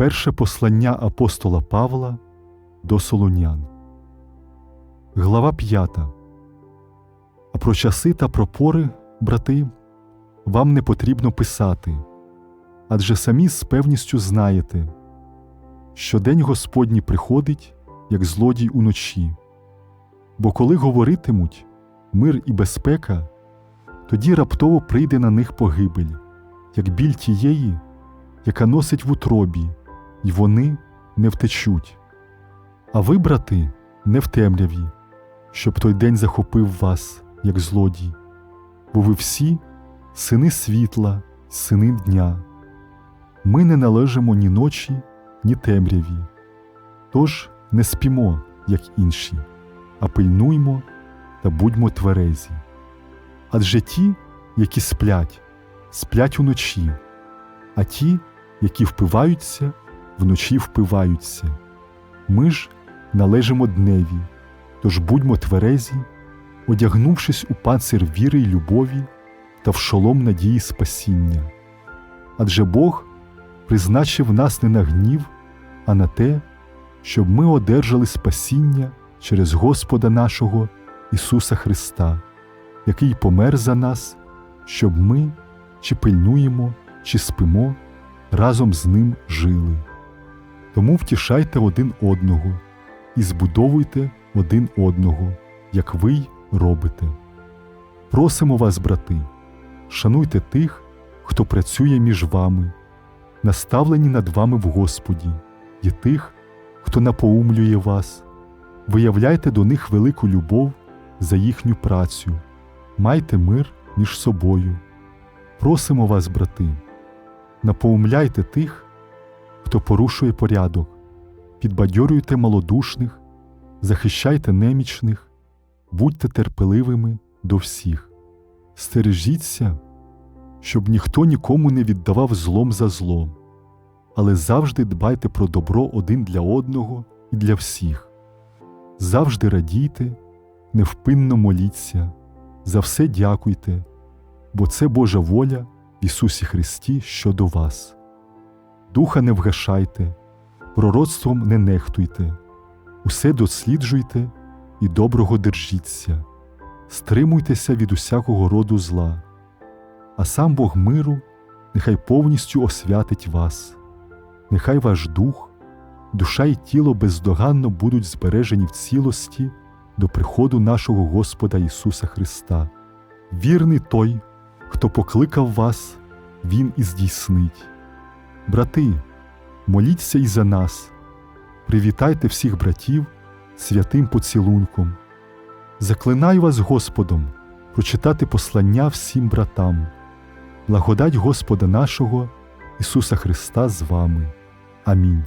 Перше послання апостола Павла до Солонян. Глава 5. А про часи та про пори, брати, вам не потрібно писати, адже самі з певністю знаєте, що день Господній приходить, як злодій уночі. Бо коли говоритимуть мир і безпека, тоді раптово прийде на них погибель, як біль тієї, яка носить в утробі, й вони не втечуть. А ви, брати, не в темряві, щоб той день захопив вас, як злодій, бо ви всі сини світла, сини дня. Ми не належимо ні ночі, ні темряві. Тож не спімо, як інші, а пильнуймо та будьмо тверезі. Адже ті, які сплять, сплять уночі, а ті, які впиваються, вночі впиваються. Ми ж належимо дневі, тож будьмо тверезі, одягнувшись у панцир віри й любові та в шолом надії спасіння. Адже Бог призначив нас не на гнів, а на те, щоб ми одержали спасіння через Господа нашого Ісуса Христа, який помер за нас, щоб ми, чи пильнуємо, чи спимо, разом з Ним жили. Тому втішайте один одного і збудовуйте один одного, як ви й робите. Просимо вас, брати, шануйте тих, хто працює між вами, наставлені над вами в Господі, і тих, хто напоумлює вас, виявляйте до них велику любов за їхню працю, майте мир між собою. Просимо вас, брати, напоумляйте тих, хто порушує порядок, підбадьорюйте малодушних, захищайте немічних, будьте терпеливими до всіх. Стережіться, щоб ніхто нікому не віддавав злом за злом, але завжди дбайте про добро один для одного і для всіх. Завжди радійте, невпинно моліться, за все дякуйте, бо це Божа воля в Ісусі Христі щодо вас. Духа не вгашайте, пророцтвом не нехтуйте, усе досліджуйте і доброго держіться, стримуйтеся від усякого роду зла, а сам Бог миру нехай повністю освятить вас, нехай ваш дух, душа і тіло бездоганно будуть збережені в цілості до приходу нашого Господа Ісуса Христа. Вірний той, хто покликав вас, Він і здійснить. Брати, моліться і за нас, привітайте всіх братів святим поцілунком. Заклинаю вас Господом прочитати послання всім братам, благодать Господа нашого Ісуса Христа з вами. Амінь.